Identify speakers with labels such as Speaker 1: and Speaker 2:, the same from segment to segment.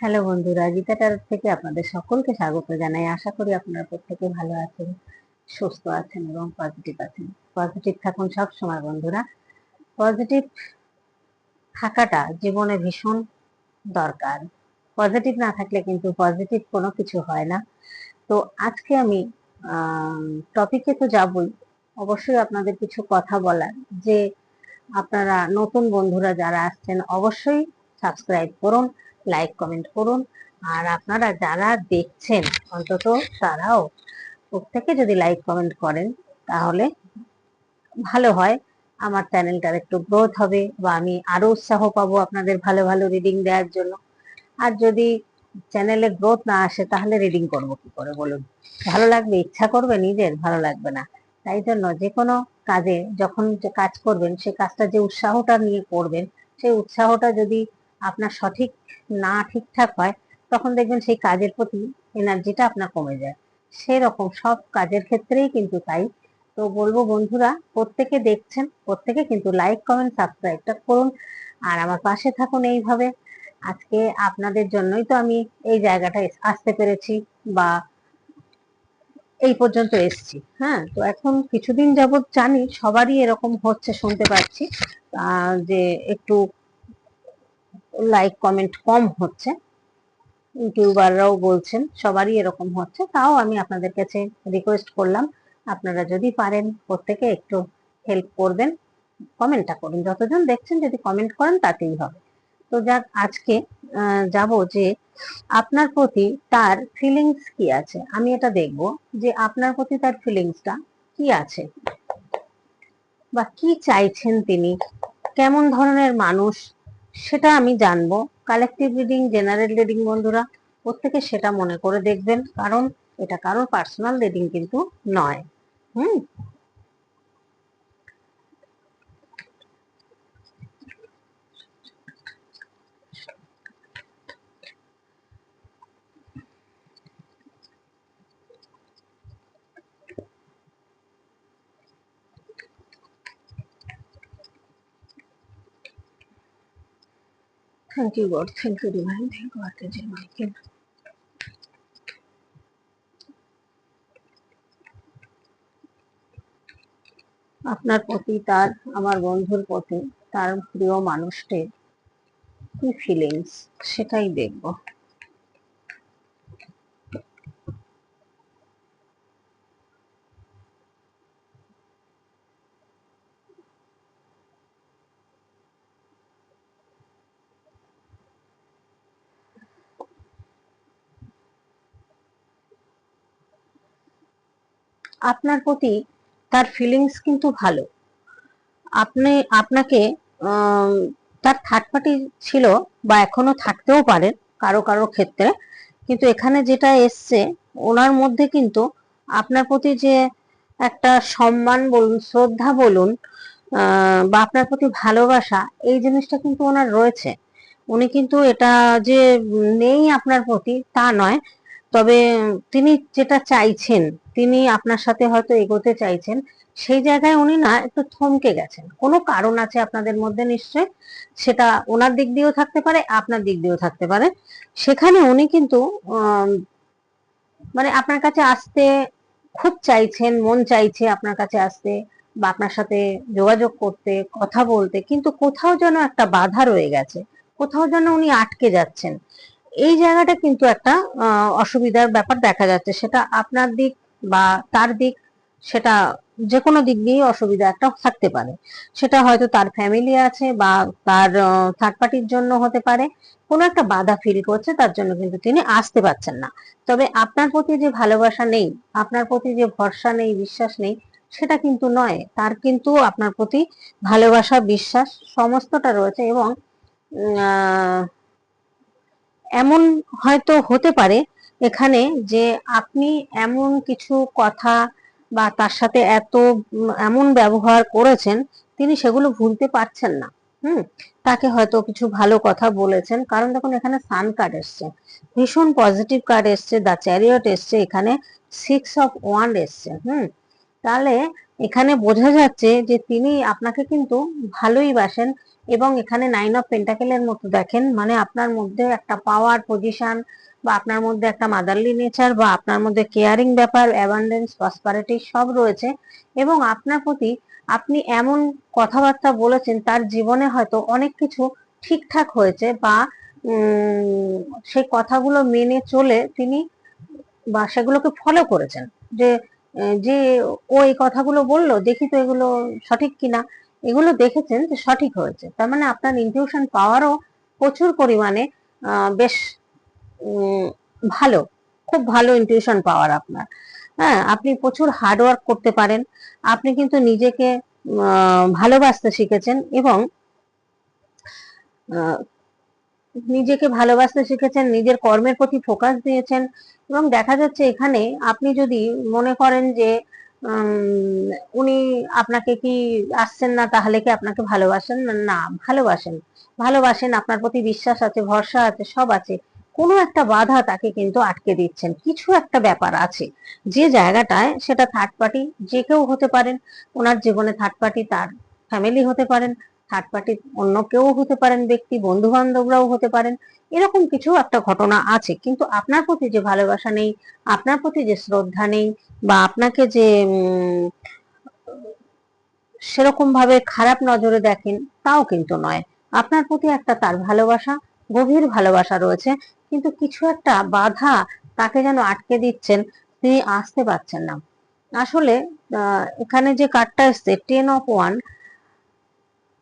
Speaker 1: Hello বন্ধুরা, গীতা টারোট থেকে আপনাদের সকলকে স্বাগত জানাই। আশা করি আপনারা প্রত্যেকে ভালো আছেন, সুস্থ আছেন এবং পজিটিভ আছেন। পজিটিভ থাকুন সব সময় বন্ধুরা। পজিটিভ থাকাটা জীবনে ভীষণ দরকার। পজিটিভ না থাকলে কিন্তু পজিটিভ কোনো কিছু হয় না। তো আজকে আমি টপিকে তো যাবই। অবশ্যই আপনাদের কিছু কথা বলার। যে আপনারা নতুন বন্ধুরা যারা আসছেন, অবশ্যই সাবস্ক্রাইব করুন। লাইক কমেন্ট করুন। আর আপনারা যারা দেখছেন, অন্তত তারাও প্রত্যেকে যদি লাইক কমেন্ট করেন, তাহলে ভালো হয়। আমার চ্যানেলটার একটু গ্রোথ হবে বা আমি আরও উৎসাহ পাবো আপনাদের ভালো ভালো রিডিং দেওয়ার জন্য। আর যদি চ্যানেলে গ্রোথ না আসে, তাহলে রিডিং করব কি করে বলুন? ভালো লাগবে, ইচ্ছা করবে নিজের, ভালো লাগবে না। তাই জন্য যে কোনো কাজে, যখন কাজ করবেন, সে কাজটা যে উৎসাহটা নিয়ে করবেন, সেই উৎসাহটা যদি আপনার সঠিক না ঠিকঠাক হয়, তখন দেখবেন সেই কাজের প্রতি এনার্জিটা আপনার কমে যায়। সেরকম সব কাজের ক্ষেত্রেই কিন্তু তাই। তো বলব বন্ধুরা, প্রত্যেকে দেখছেন, প্রত্যেকে কিন্তু লাইক কমেন্ট সাবস্ক্রাইবটা করুন আর আমার পাশে থাকুন এইভাবে। আজকে আপনাদের জন্যই তো আমি এই জায়গাটা আসতে পেরেছি বা এই পর্যন্ত এসছি হ্যাঁ? তো এখন কিছুদিন যাবৎ জানি সবারই এরকম হচ্ছে, শুনতে পাচ্ছি যে একটু লাইক কমেন্ট কম হচ্ছে। ইউটিউবাররাও বলছেন সবারই এরকম হচ্ছে। তাও আমি আপনাদের কাছে রিকোয়েস্ট করলাম, আপনারা যদি পারেন প্রত্যেকে একটু হেল্প করবেন কমেন্টটা করুন। যতজন দেখছেন যদি কমেন্ট করেন তাতেই হবে। তো যাক, আজকে যাব যে আপনার প্রতি তার ফিলিংস কি আছে? আমি এটা দেখব যে আপনার প্রতি তার ফিলিংসটা কি আছে? বা কি চাইছেন তিনি? কেমন ধরনের মানুষ? সেটা আমি জানব। কালেকটিভ রিডিং জেনারেল রিডিং বন্ধুরা, প্রত্যেকে সেটা মনে করে দেখবেন, কারণ এটা কারোর পার্সোনাল রিডিং কিন্তু নয়। হুম? Thank you, God. Thank you, Divine. Thank you, Archangel Michael. আপনার প্রতি তার আমার বন্ধুর প্রতি তার প্রিয় মানুষটির কি ফিলিংস সেটাই দেখব আপনার প্রতি তার ফিলিংস কিন্তু ভালো। আপনি, আপনাকে তার থার্ড পার্টি ছিল বা এখনও থাকতেও পারেন কারও কারও ক্ষেত্রে, কিন্তু এখানে যেটা এসছে, ওনার মধ্যে কিন্তু আপনার প্রতি যে একটা সম্মান বলুন, শ্রদ্ধা বলুন বা আপনার প্রতি ভালোবাসা, এই জিনিসটা কিন্তু ওনার রয়েছে। উনি কিন্তু এটা যে নেই আপনার প্রতি তা নয়, তবে তিনি যেটা চাইছেন তিনি আপনার সাথে হয়তো এগোতে চাইছেন, সেই জায়গায় উনি না একটু থমকে গেছেন। কোনো কারণ আছে আপনাদের মধ্যে নিশ্চয়? সেটা ওনার দিক দিয়েও থাকতে পারে, আপনার দিক দিয়েও থাকতে পারে। সেখানে উনি কিন্তু মানে আপনার কাছে আসতে খুব চাইছেন, মন চাইছে আপনার কাছে আসতে বা আপনার সাথে যোগাযোগ করতে, কথা বলতে, কিন্তু কোথাও যেন একটা বাধা রয়ে গেছে, কোথাও যেন উনি আটকে যাচ্ছেন। এই জায়গাটা কিন্তু একটা অসুবিধার ব্যাপার দেখা যাচ্ছে। সেটা আপনার দিক বা তার দিক সেটা যে কোনো দিক দিয়েই অসুবিধা একটা থাকতে পারে। সেটা হয়তো তার ফ্যামিলি আছে বা তার থার্ড পার্টির জন্য হতে পারে। কোনো একটা বাধা ফিল করছে, তার জন্য কিন্তু তিনি আসতে পারছেন না। তবে আপনার প্রতি যে ভালোবাসা নেই, আপনার প্রতি যে ভরসা নেই, বিশ্বাস নেই, সেটা কিন্তু নয়। তার কিন্তু আপনার প্রতি ভালোবাসা, বিশ্বাস সমস্তটা রয়েছে এবং এমন হয়তো হতে পারে এখানে যে আপনি এমন কিছু কথা বা তার সাথে এত এমন ব্যবহার করেছেন, তিনি সেগুলো ভুলতে পারছেন না। হুম? তাকে হয়তো কিছু ভালো কথা বলেছেন। কারণ দেখুন, এখানে সান কার্ড এসছে। ভীষণ পজিটিভ কার্ড এসছে, দ্য চ্যারিয়ট এসছে, এখানে সিক্স অফ ওয়ান এসছে। হুম? তাহলে এখানে বোঝা যাচ্ছে যে তিনি আপনাকে কিন্তু ভালোই বাসেন এবং এখানে নাইন অফ পেন্টাকেলের মতো দেখেন। মানে আপনার মধ্যে একটা পাওয়ার পজিশন বা আপনার মধ্যে একটা মাদারলি নেচার বা আপনার মধ্যে কেয়ারিং ব্যাপার অ্যাবান্ডেন্স প্রসপারিটি সব রয়েছে এবং আপনার প্রতি আপনি এমন কথাবার্তা বলেছেন, তার জীবনে হয়তো অনেক কিছু ঠিকঠাক হয়েছে বা সেই কথাগুলো মেনে চলে তিনি বা সেগুলোকে ফলো করেছেন। যে যে ও এই কথাগুলো বলল, দেখি তো এগুলো সঠিক কিনা। এগুলো দেখেছেন যে সঠিক হয়েছে। তার মানে আপনার ইনটিউশন পাওয়ারও প্রচুর পরিমাণে বেশ ভালো, খুব ভালো ইনটিউশন পাওয়ার আপনার। হ্যাঁ আপনি প্রচুর হার্ড ওয়ার্ক করতে পারেন। আপনি কিন্তু নিজেকে ভালোবাসতে শিখেছেন এবং নিজেকে ভালোবাসতে শিখেছেন, নিজের কর্মের প্রতি ফোকাস দিয়েছেন এবং দেখা যাচ্ছে এখানে আপনি যদি মনে করেন যে উনি আপনাকে কি আসছেন না, তাহলে কি আপনাকে ভালোবাসেন? না, ভালোবাসেন। ভালোবাসেন, আপনার প্রতি বিশ্বাস আছে, ভরসা আছে, সব আছে। কোনো একটা বাধা তাকে কিন্তু আটকে দিচ্ছেন। কিছু একটা ব্যাপার আছে। যে জায়গাটায় সেটা থার্ড পার্টি যে কেউ হতে পারেন, ওনার জীবনে থার্ড পার্টি তার ফ্যামিলি হতে পারেন থার্ড পার্টি অন্য কেউ হতে পারেন, ব্যক্তি বন্ধু বান্ধবরাও হতে পারেন, এরকম কিছু একটা ঘটনা আছে। কিন্তু আপনার প্রতি যে ভালোবাসা নেই, আপনার প্রতি যে শ্রদ্ধা নেই, বা আপনাকে যে সেরকম ভাবে খারাপ নজরে দেখেন, তাও কিন্তু নয়। আপনার প্রতি একটা তার ভালোবাসা গভীর ভালোবাসা রয়েছে, কিন্তু কিছু একটা বাধা তাকে যেন আটকে দিচ্ছেন, তিনি আসতে পারছেন না। আসলে এখানে যে কার্ডটা এসছে টেন অফ ওয়ান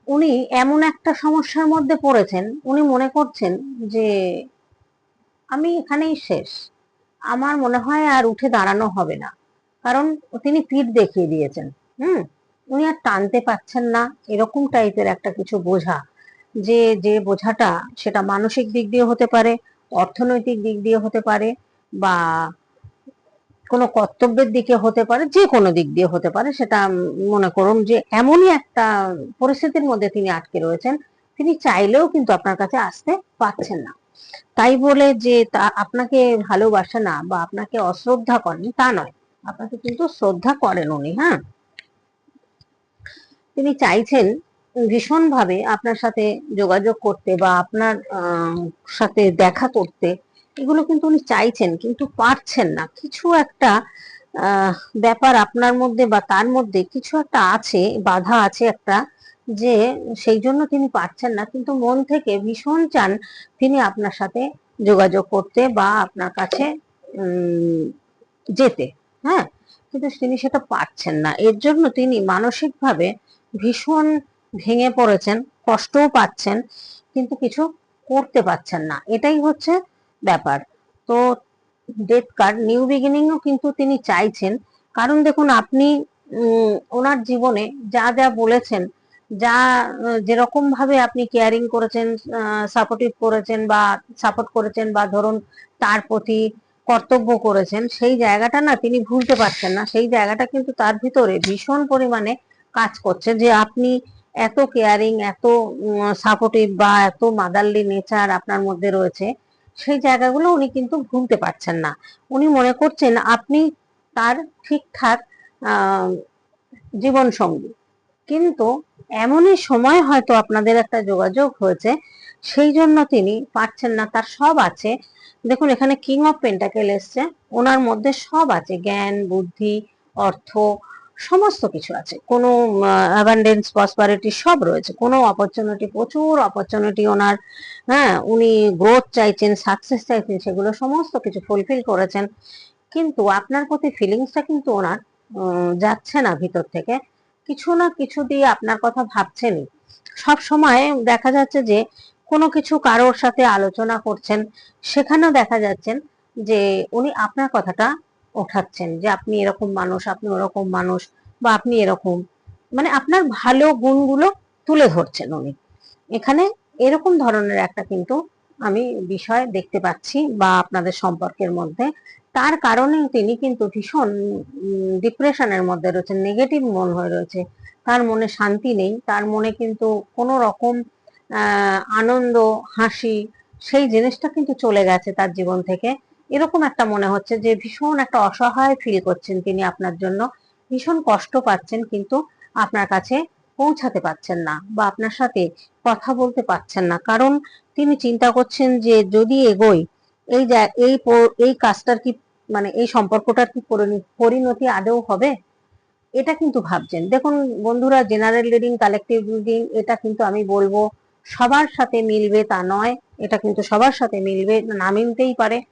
Speaker 1: উনি এমন একটা সমস্যার মধ্যে পড়েছেন, উনি মনে করছেন যে, আমি এখানেই শেষ। আমার মনে হয় আর উঠে দাঁড়ানো হবে না। কারণ তিনি পিঠ দেখিয়ে দিয়েছেন, হুম? উনি আর টানতে পারছেন না, এরকম টাইপের একটা কিছু বোঝা। যে যে বোঝাটা সেটা মানসিক দিক দিয়ে হতে পারে, অর্থনৈতিক দিক দিয়ে হতে পারে বা কোনো কর্তব্যের দিকে হতে পারে, যে কোনো দিক দিয়ে হতে পারে, সেটা মনে করুন যে এমনই একটা পরিস্থিতির মধ্যে তিনি আটকে রয়েছেন, তিনি চাইলেও কিন্তু আপনার কাছে আসতে পারছেন না। তাই বলে যে আপনাকে ভালোবাসে না বা আপনাকে অশ্রদ্ধা করেন তা নয়, আপনাকে কিন্তু শ্রদ্ধা করেন উনি হ্যাঁ? তিনি চাইছেন ভীষণ ভাবে আপনার সাথে যোগাযোগ করতে বা আপনার সাথে দেখা করতে, এগুলো কিন্তু উনি চাইছেন কিন্তু পারছেন না। কিছু একটা ব্যাপার আপনার মধ্যে বা তার মধ্যে কিছু একটা আছে, বাধা আছে একটা যে সেই জন্য তিনি পারছেন না কিন্তু মন থেকে ভীষণ চান তিনি আপনার সাথে যোগাযোগ করতে বা আপনার কাছে যেতে হ্যাঁ? কিন্তু তিনি সেটা পারছেন না। এর জন্য তিনি মানসিকভাবে ভীষণ ভেঙে পড়েছেন, কষ্টও পাচ্ছেন, কিন্তু কিছু করতে পারছেন না। এটাই হচ্ছে ব্যাপার। তো ডেথ কার্ড নিউ বিগিনিংও কিন্তু তিনি চাইছেন। কারণ দেখুন, আপনি ওনার জীবনে যা যা বলেছেন, যা, যেরকম ভাবে আপনি কেয়ারিং করেছেন সাপোর্টিভ করেছেন বা সাপোর্ট করেছেন বা ধরুন তার প্রতি কর্তব্য করেছেন, সেই জায়গাটা না তিনি ভুলতে পারছেন না। সেই জায়গাটা কিন্তু তার ভিতরে ভীষণ পরিমাণে কাজ করছে যে আপনি এত কেয়ারিং এত সাপোর্টিভ বা এত মাদারলি নেচার আপনার মধ্যে রয়েছে, সেই জায়গাগুলো উনি কিন্তু ভুলতে পারছেন না। উনি মনে করছেন আপনি তার ঠিকঠাক জীবন সঙ্গী কিন্তু এমনই সময় হয়তো আপনাদের একটা যোগাযোগ হয়েছে, সেই জন্য তিনি পারছেন না, তার সব আছে। দেখুন, এখানে কিং অফ পেন্টাকেল এসছে, ওনার মধ্যে সব আছে, জ্ঞান, বুদ্ধি, অর্থ সমস্ত কিছু আছে। কোনো অ্যাবান্ডেন্স প্রসপারিটি সব রয়েছে। কোনো অপরচুনিটি প্রচুর অপরচুনিটি ওনার হ্যাঁ উনি গ্রোথ চাইছেন সাকসেস চাইছেন, সেগুলো সমস্ত কিছু ফুলফিল করেছেন। কিন্তু আপনার প্রতি ফিলিংসটা কিন্তু ওনার যাচ্ছে না ভিতর থেকে। কিছু না কিছু দিয়ে আপনার কথা ভাবছেনই। সব সময় দেখা যাচ্ছে যে, কোনো কিছু কারোর সাথে আলোচনা করছেন, সেখানেও দেখা যাচ্ছেন যে, উনি আপনার কথাটা ওঠাচ্ছেন যে আপনি এরকম মানুষ, আপনি ওরকম মানুষ বা আপনি এরকম। মানে আপনার ভালো গুণগুলো তুলে ধরছেন উনি। এখানে এরকম ধরনের একটা কিন্তু আমি বিষয় দেখতে পাচ্ছি বা আপনাদের সম্পর্কের মধ্যে। তার কারণে তিনি কিন্তু ভীষণ ডিপ্রেশনের মধ্যে রয়েছেন, নেগেটিভ মন হয়ে রয়েছে। তার মনে শান্তি নেই, তার মনে কিন্তু কোনো রকম আনন্দ, হাসি, সেই জিনিসটা কিন্তু চলে গেছে তার জীবন থেকে। এরকম একটা মনে হচ্ছে যে ভীষণ একটা অসহায় ফিল করছেন তিনি আপনার জন্য। ভীষণ কষ্ট পাচ্ছেন কিন্তু আপনার কাছে পৌঁছাতে পারছেন না বা আপনার সাথে কথা বলতে পারছেন না। কারণ তিনি চিন্তা করছেন যে যদি এগোই, এই এই এই কাজটার কি মানে এই সম্পর্কটার কি পরিণি- পরিণতি আদৌ হবে? এটা কিন্তু ভাবছেন। দেখুন বন্ধুরা জেনারেল রিডিং কালেকটিভ রিডিং এটা কিন্তু আমি বলব সবার সাথে মিলবে তা নয়। এটা কিন্তু সবার সাথে মিলবে না মিলতেই পারে।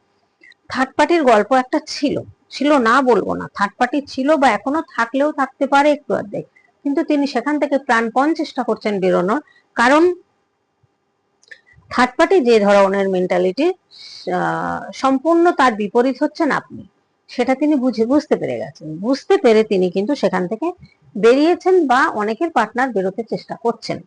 Speaker 1: থার্ড পার্টির গল্প একটা ছিল। ছিল না বলব না। থার্ড পার্টি ছিল বা এখনও থাকলেও থাকতে পারে একটু অর্ধেক কিন্তু তিনি সেখান থেকে প্রাণপণ চেষ্টা করছেন বেরোনোর। কারণ থার্ড পার্টি যে ধরনের মেন্টালিটি সম্পূর্ণ তার বিপরীত হচ্ছেন আপনি। সেটা তিনি বুঝে, বুঝতে পেরে গেছেন। বুঝতে পেরে তিনি কিন্তু সেখান থেকে বেরিয়েছেন বা অনেকের পার্টনার বেরোতে চেষ্টা করছেন।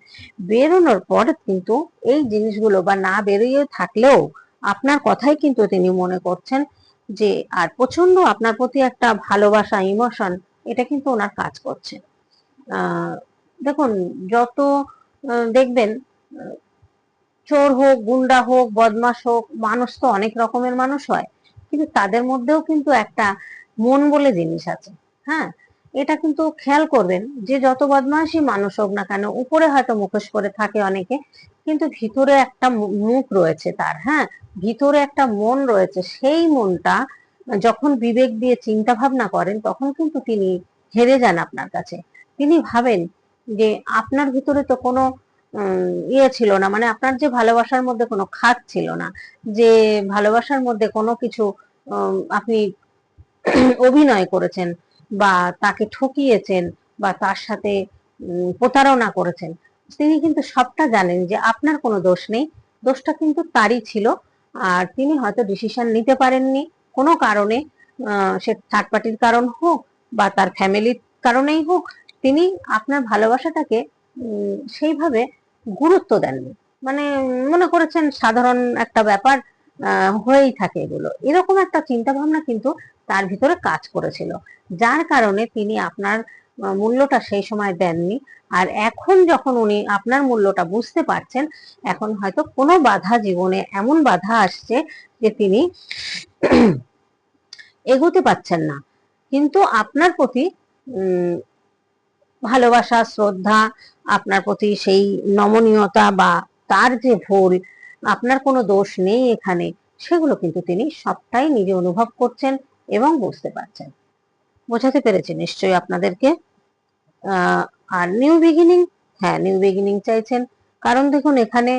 Speaker 1: বেরোনোর পর কিন্তু এই জিনিসগুলো বা না বেরিয়ে থাকলেও আপনার কথাই কিন্তু তিনি মনে করছেন যে, আর প্রচণ্ড আপনার প্রতি একটা ভালোবাসা ইমোশন এটা কিন্তু ওনার কাজ করছে। দেখুন, যত দেখবেন চোর হোক, গুন্ডা হোক বদমাস হোক, মানুষ তো অনেক রকমের মানুষ হয়, কিন্তু তাদের মধ্যেও কিন্তু একটা মন বলে জিনিস আছে হ্যাঁ? এটা কিন্তু খেয়াল করবেন যে যত বদমাশই মানুষ হোক না কেন, উপরে হয়তো মুখোশ করে থাকে অনেকে, কিন্তু ভিতরে একটা মুখ রয়েছে তার হ্যাঁ? ভিতরে একটা মন রয়েছে, সেই মনটা যখন বিবেক দিয়ে চিন্তা ভাবনা করেন, তখন কিন্তু তিনি হেরে যান আপনার কাছে। তিনি ভাবেন যে আপনার ভিতরে তো কোনো ইয়ে ছিল না মানে আপনার যে ভালোবাসার মধ্যে কোনো খাত ছিল না, যে ভালোবাসার মধ্যে কোনো কিছু আপনি অভিনয় করেছেন বা তাকে ঠকিয়েছেন বা তার সাথে প্রতারণা করেছেন, তিনি কিন্তু সবটা জানেন যে আপনার কোনো দোষ নেই। দোষটা কিন্তু তারই ছিল। আর তিনি হয়তো ডিসিশন নিতে পারেননি। কোনো কারণে সে থার্ড পার্টির কারণ হোক বা তার ফ্যামিলির কারণেই হোক, তিনি আপনার ভালোবাসাটাকে সেইভাবে গুরুত্ব দেননি। মানে মনে করেছেন সাধারণ একটা ব্যাপার হয়েই থাকে এগুলো। এরকম একটা চিন্তা ভাবনা কিন্তু তার ভিতরে কাজ করেছিল। যার কারণে তিনি আপনার মূল্যটা সেই সময় দেননি। আর এখন যখন উনি আপনার মূল্যটা বুঝতে পারছেন, এখন হয়তো কোনো বাধা জীবনে এমন বাধা আসছে যে তিনি এগোতে পারছেন না। কিন্তু আপনার প্রতি ভালোবাসা, শ্রদ্ধা, আপনার প্রতি সেই নমনীয়তা বা তার যে ভুল, আপনার কোনো দোষ নেই এখানে। সেগুলো কিন্তু তিনি সবটাই নিজে অনুভব করছেন। এবং বুঝতে পারছেন। বোঝাতে পেরেছি নিশ্চয়ই আপনাদেরকে। আর নিউ বিগিনিং হ্যাঁ নিউ বিগিনিং চাইছেন। কারণ দেখুন, এখানে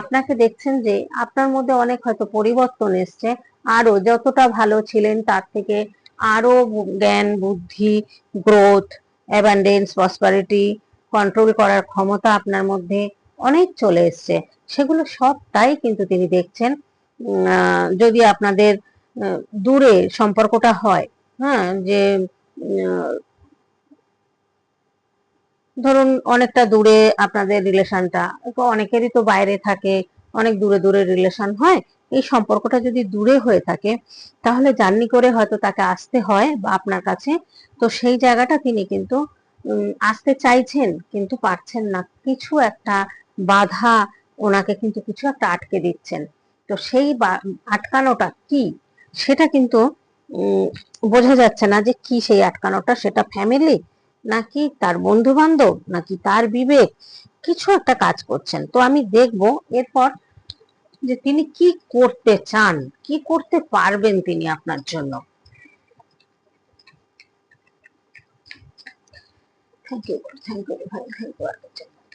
Speaker 1: আপনাকে দেখছেন যে আপনার মধ্যে অনেক হয়তো পরিবর্তন এসছে। আরও যতটা ভালো ছিলেন, তার থেকে আরও জ্ঞান, বুদ্ধি গ্রোথ অ্যাবান্ডেন্স প্রসপারিটি কন্ট্রোল করার ক্ষমতা আপনার মধ্যে অনেক চলে এসছে। সেগুলো সবটাই কিন্তু তিনি দেখছেন। যদি আপনাদের দূরে সম্পর্কটা হয় হ্যাঁ? যে ধরুন অনেকটা দূরে আপনাদের রিলেশনটা অনেকেরই তো বাইরে থাকে, অনেক দূরে দূরে রিলেশন হয়, এই সম্পর্কটা যদি দূরে হয়ে থাকে, তাহলে জার্নি করে হয়তো তাকে আসতে হয় বা আপনার কাছে, তো সেই জায়গাটা তিনি কিন্তু আসতে চাইছেন কিন্তু পারছেন না। কিছু একটা বাধা ওনাকে কিন্তু কিছু একটা আটকে দিচ্ছেন। তো সেই আটকানোটা কি? সেটা কিন্তু বোঝা যাচ্ছে না যে কি সেই আটকানোটা। সেটা ফ্যামিলি নাকি তার বন্ধু বান্ধব নাকি তার বিবেক? কিছু একটা কাজ করছেন। তো আমি দেখব এরপর যে তিনি কি করতে চান, কি করতে পারবেন তিনি আপনার জন্য। থ্যাংক ইউ থ্যাংক ইউ ভাই থ্যাংক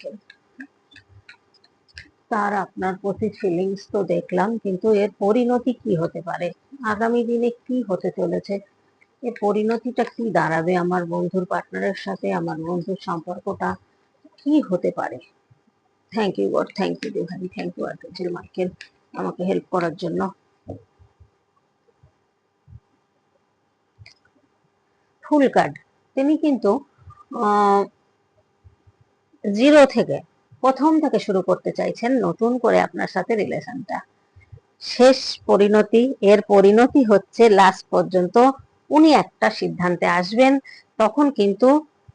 Speaker 1: ইউ তার আপনার প্রতি ফিলিংস তো দেখলাম, কিন্তু এর পরিণতি কি হতে পারে? আগামী দিনে কি হতে চলেছে? এর পরিণতিটা কি দাঁড়াবে আমার বন্ধুর পার্টনারের সাথে, আমার বন্ধুর সম্পর্কটা কি হতে পারে? Thank you God thank you দিভানি thank you archangel Michael আমাকে হেল্প করার জন্য। ফুল কার্ড তিনি কিন্তু জিরো থেকে প্রথম থেকে শুরু করতে চাইছেন নতুন করে আপনার সাথে রিলেশনটা। শেষ পরিণতি, এর পরিণতি হচ্ছে লাস্ট পর্যন্ত উনি একটা সিদ্ধান্তে আসবেন, তখন কিন্তু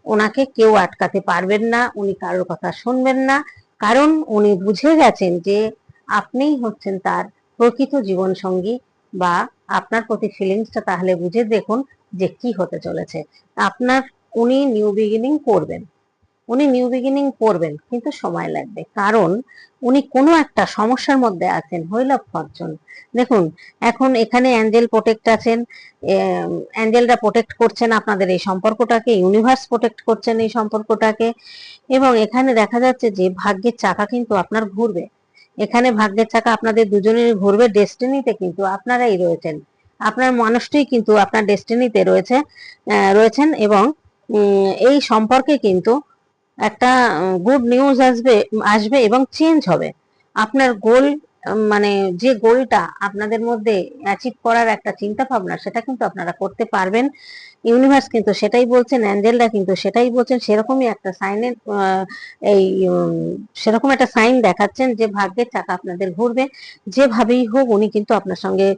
Speaker 1: ওনাকে কেউ আটকাতে পারবেন না, উনি কারোর কথা শুনবেন না, কারণ উনি বুঝে গেছেন যে আপনিই হচ্ছেন তার প্রকৃত জীবন সঙ্গী বা আপনার প্রতি ফিলিংসটা তাহলে বুঝে দেখুন যে কি হতে চলেছে। আপনার, উনি নিউ বিগিনিং করবেন। উনি নিউ বিগিনিং করবেন কিন্তু সময় লাগবে। কারণ উনি কোনো একটা সমস্যার মধ্যে আছেন হুইল ফরচুন। দেখুন, এখন এখানে অ্যাঞ্জেল প্রোটেক্ট আছেন অ্যাঞ্জেলরা প্রোটেক্ট করছেন আপনাদের এই সম্পর্কটাকে ইউনিভার্স প্রোটেক্ট করছেন এই সম্পর্কটাকে, এবং এখানে দেখা যাচ্ছে যে ভাগ্যের চাকা কিন্তু আপনার ঘুরবে। এখানে ভাগ্যের চাকা আপনাদের দুজনের ঘুরবে ডেস্টিনিতে কিন্তু আপনারাই রয়েছেন। আপনার মানুষটি কিন্তু আপনার ডেস্টিনিতে রয়েছে রয়েছেন এবং এই সম্পর্কে কিন্তু একটা গুড নিউজ আসবে আসবে এবং চেঞ্জ হবে। আপনার গোল মানে যে গোলটা আপনাদের মধ্যে অ্যাচিভ করার একটা চিন্তা ভাবনা সেটা কিন্তু আপনারা করতে পারবেন। ইউনিভার্স কিন্তু সেটাই বলছেন, অ্যাঞ্জেলরা কিন্তু সেটাই বলছেন, সেরকমই একটা সাইনের এই সেরকম একটা সাইন দেখাচ্ছেন যে ভাগ্যের চাকা আপনাদের ঘুরবে। যেভাবেই হোক উনি কিন্তু আপনার সঙ্গে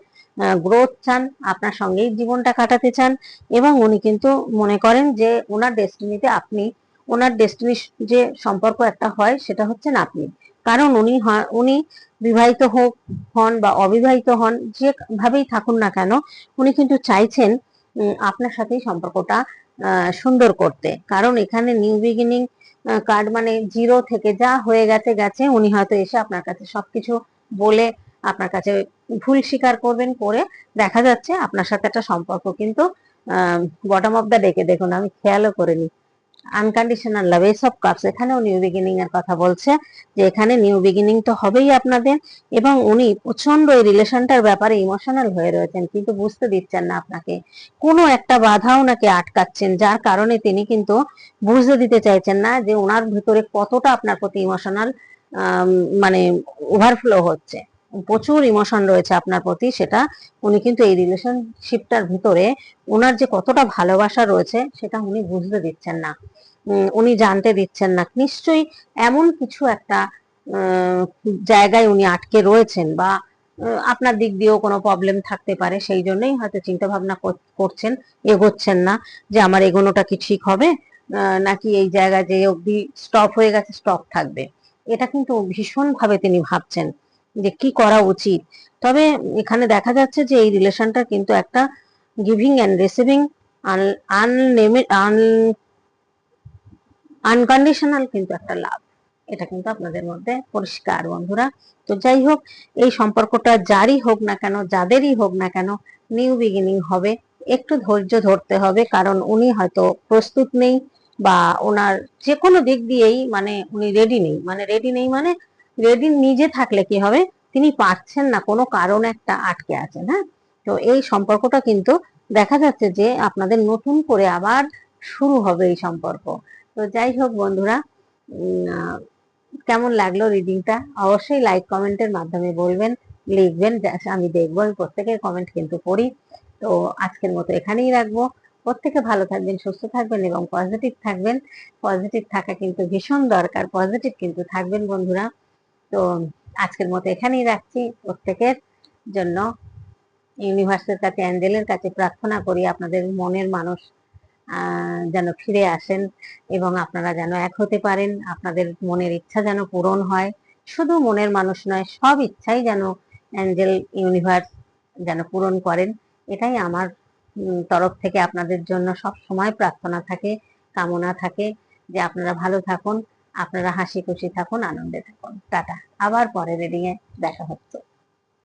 Speaker 1: গ্রোথ চান, আপনার সঙ্গেই জীবনটা কাটাতে চান এবং উনি কিন্তু মনে করেন যে ওনার ডেস্টিনিতে আপনি ওনার ডেস্টিনি যে সম্পর্ক একটা হয়, সেটা হচ্ছেন আপনি। কারণ উনি উনি বিবাহিত হোক, হন বা অবিবাহিত হন, যেভাবেই থাকুন না কেন, উনি কিন্তু চাইছেন আপনার সাথেই সম্পর্কটা সুন্দর করতে। কারণ এখানে নিউ বিগিনিং কার্ড মানে জিরো থেকে যা হয়ে গেছে গেছে, উনি হয়তো এসে আপনার কাছে সবকিছু বলে আপনার কাছে ভুল স্বীকার করবেন, করে দেখা যাচ্ছে আপনার সাথে একটা সম্পর্ক কিন্তু বটম অফ দ্য ডেকে দেখুন, আমি খেয়ালও করিনি। আনকন্ডিশনাল লাভ এইসব কাপস এখানেও নিউ বিগিনিং এর কথা বলছে যে এখানে নিউ বিগিনিং তো হবেই আপনাদের এবং উনি প্রচণ্ড এই রিলেশনটার ব্যাপারে ইমোশনাল হয়ে রয়েছেন, কিন্তু বুঝতে দিচ্ছেন না আপনাকে। কোনো একটা বাধা ওনাকে আটকাচ্ছেন, যার কারণে তিনি কিন্তু বুঝতে দিতে চাইছেন না যে ওনার ভিতরে কতটা আপনার প্রতি ইমোশনাল মানে ওভারফ্লো হচ্ছে। প্রচুর ইমোশন রয়েছে আপনার প্রতি, সেটা উনি কিন্তু এই রিলেশনশিপটার ভিতরে ওনার যে কতটা ভালোবাসা রয়েছে, সেটা উনি বুঝতে দিচ্ছেন না। উনি জানতে দিচ্ছেন না। নিশ্চয়ই এমন কিছু একটা জায়গায় উনি আটকে রয়েছেন বা আপনার দিক দিয়েও কোনো প্রবলেম থাকতে পারে, সেই জন্যই হয়তো চিন্তা ভাবনা কর- করছেন, এগোচ্ছেন না যে আমার এগোনোটা কি ঠিক হবে নাকি এই জায়গায় যে অবধি স্টপ হয়ে গেছে স্টপ থাকবে। এটা কিন্তু ভীষণ ভাবে তিনি ভাবছেন। যে কি করা উচিত? তবে এখানে দেখা যাচ্ছে যে এই রিলেশনটা কিন্তু একটা গিভিং অ্যান্ড রিসিভিং আনকন্ডিশনাল কিন্তু একটা লাভ। এটা কিন্তু আপনাদের মধ্যে পরিষ্কার, বন্ধুরা। তো যাই হোক, এই সম্পর্কটা যারই হোক না কেন, যাদেরই হোক না কেন নিউ বিগিনিং হবে। একটু ধৈর্য ধরতে হবে, কারণ উনি হয়তো প্রস্তুত নেই বা ওনার যে কোনো দিক দিয়েই মানে উনি রেডি নেই। মানে রেডি নেই মানে রেডি নিজে থাকলে কি হবে? তিনি পারছেন না, কোনো কারণ একটা আটকে আছেন হ্যাঁ? তো এই সম্পর্কটা কিন্তু দেখা যাচ্ছে যে আপনাদের নতুন করে আবার শুরু হবে এই সম্পর্ক। তো যাই হোক বন্ধুরা কেমন লাগল রিডিংটা? অবশ্যই লাইক কমেন্টের মাধ্যমে বলবেন, লিখবেন আমি দেখব, আমি প্রত্যেকের কমেন্ট কিন্তু পড়ি। তো আজকের মতো এখানেই রাখব। প্রত্যেকে ভালো থাকবেন, সুস্থ থাকবেন এবং পজিটিভ থাকবেন। পজিটিভ থাকা কিন্তু ভীষণ দরকার পজিটিভ কিন্তু থাকবেন বন্ধুরা। তো আজকের মতো এখানেই রাখছি। প্রত্যেকের জন্য ইউনিভার্সের কাছে অ্যাঞ্জেলের কাছে প্রার্থনা করি আপনাদের মনের মানুষ যেন ফিরে আসেন এবং আপনারা যেন এক হতে পারেন। আপনাদের মনের ইচ্ছা যেন পূরণ হয়। শুধু মনের মানুষ নয়, সব ইচ্ছাই যেন অ্যাঞ্জেল ইউনিভার্স যেন পূরণ করেন। এটাই আমার তরফ থেকে আপনাদের জন্য সব সময় প্রার্থনা থাকে, কামনা থাকে যে আপনারা ভালো থাকুন। আপনারা হাসি খুশি থাকুন আনন্দে থাকুন। টাটা। আবার পরে রিডিং এ দেখা হচ্ছে।